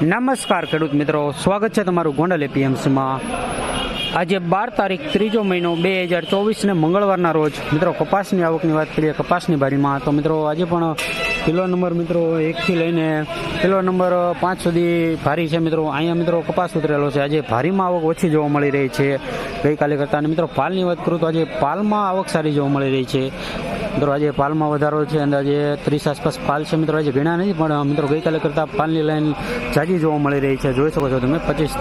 નમસ્કાર ખેડૂત મિત્રો. સ્વાગત છે તમારું ગોંડલ એપીએમસીમાં. આજે બાર તારીખ ત્રીજો મહિનો બે હજાર ચોવીસને મંગળવારના રોજ. મિત્રો, કપાસની આવકની વાત કરીએ, કપાસની બારીમાં. તો મિત્રો, આજે પણ કિલો નંબર મિત્રો એકથી લઈને કિલો નંબર પાંચ સુધી ભારી છે મિત્રો. અહીંયા મિત્રો કપાસ ઉતરેલો છે. આજે ભારીમાં આવક ઓછી જોવા મળી રહી છે ગઈકાલે કરતાં. અને મિત્રો, પાલની વાત કરું તો આજે પાલમાં આવક સારી જોવા મળી રહી છે. મિત્રો, આજે પાલમાં વધારો છે અંદાજે ત્રીસ આસપાસ પાલ છે. મિત્રો, આજે ઘણા નથી પણ મિત્રો, ગઈકાલે કરતાં પાલની લાઈન જાજી જોવા મળી રહી છે. જોઈ શકો છો તમે, પચીસ,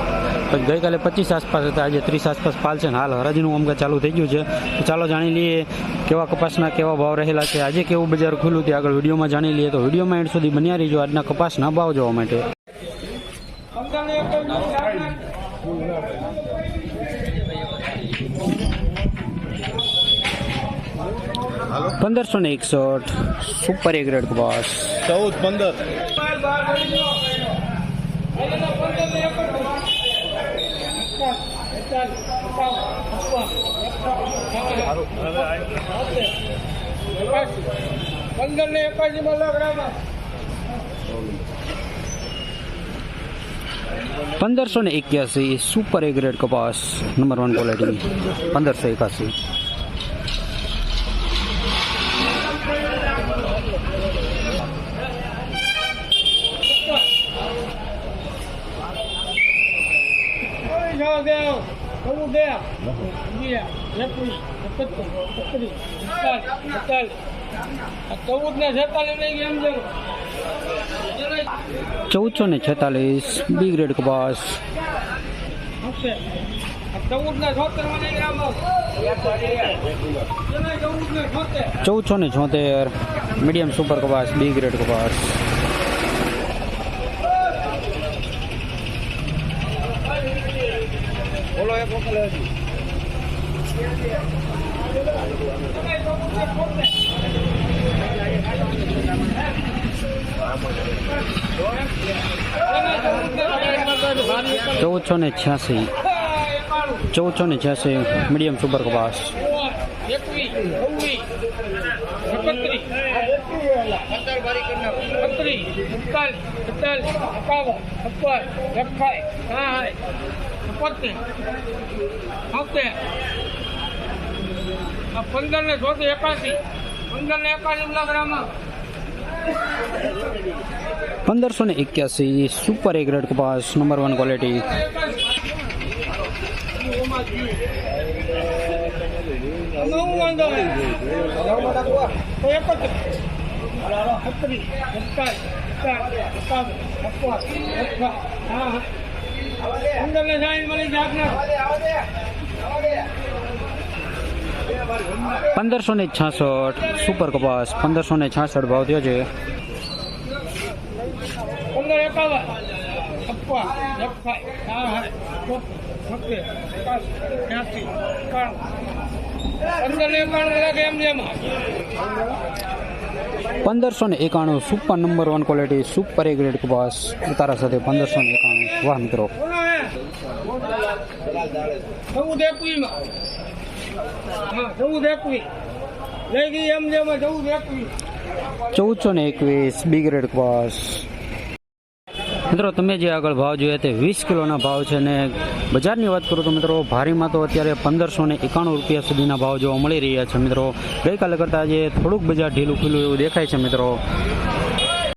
ગઈકાલે પચીસ આસપાસ હતા, આજે ત્રીસ આસપાસ પાલ છે હાલ હરાજીનું કામકાજ ચાલુ થઈ ગયું છે. તો ચાલો જાણી લઈએ કેવા કપાસના કેવા ભાવ રહેલા છે. આજે કેવું બજાર ખુલ્લું તે આગળ વિડીયોમાં જાણી લઈએ. તો વિડીયોમાં એન્ડ સુધી બન્યા રહીજો આજના કપાસના ભાવ જોવા માટે. પંદરસો ને એકસઠ સુપર એ ગ્રેડ કપાસ ચૌદ પંદર પંદર ને એકાસી માં લાખ રામા પંદરસો ને એક્યાસી સુપર એ ગ્રેડ કપાસ નંબર વન ક્વોલિટી પંદરસો એકાસી જાઓ દે ચૌદ દે એકવીસ એકત્રીસ એકત્રીસ એકતાલીસ એકતાલીસ ચૌદ ને છેતાલીસ લઈ ગયા એમ જવું ચૌદસો ને છેતાલીસ બી ગ્રેડ કપાસ હશે ચૌદ ને છોતેરમાં લઈ ગયા આમાં. ચૌદ ને છોતેર ચૌદસો ને છોતેર મીડિયમ સુપર કપાસ બી ગ્રેડ કપાસ ચૌદસો ને છ્યાસી. ચૌદસો ને છ્યાસી મીડિયમ સુપર કપાસ એકતાલીસ. એકતાલીસ. એકાવન. છપ્પન અઠાઈ સાઠ એકોતેર છોતેર આ પંદર ને ચોથી એકાસી પંદર ને એકાસી લાખ રામા પંદરસો ને એક્યાસી સુપર એ ગ્રેડ કપાસ નંબર વન ક્વોલિટી આમાં ને મળી જાત પંદરસો ને છાસઠ સુપર કપાસ પંદરસો ને છાસઠ ભાવ થયો છે. પંદર એકાવન પંદર લાગે એમ જેમ. પંદરસો ને એકાણું super number one quality super A grade કપાસ ઉતારા સાથે પંદરસો ને એકાણું વાહ મિત્રો. ચૌદસો ને એકવીસ બી ગ્રેડ કપાસ મિત્રો, તમે જે આગળ ભાવ જોયા તે વીસ કિલોના ભાવ છે ને બજારની વાત કરું તો મિત્રો, ભારીમાં તો અત્યારે પંદરસો ને એકાણું રૂપિયા સુધીના ભાવ જોવા મળી રહ્યા છે. મિત્રો, ગઈકાલે કરતાં આજે થોડુંક બજાર ઢીલું ખુલ્લું એવું દેખાય છે, મિત્રો.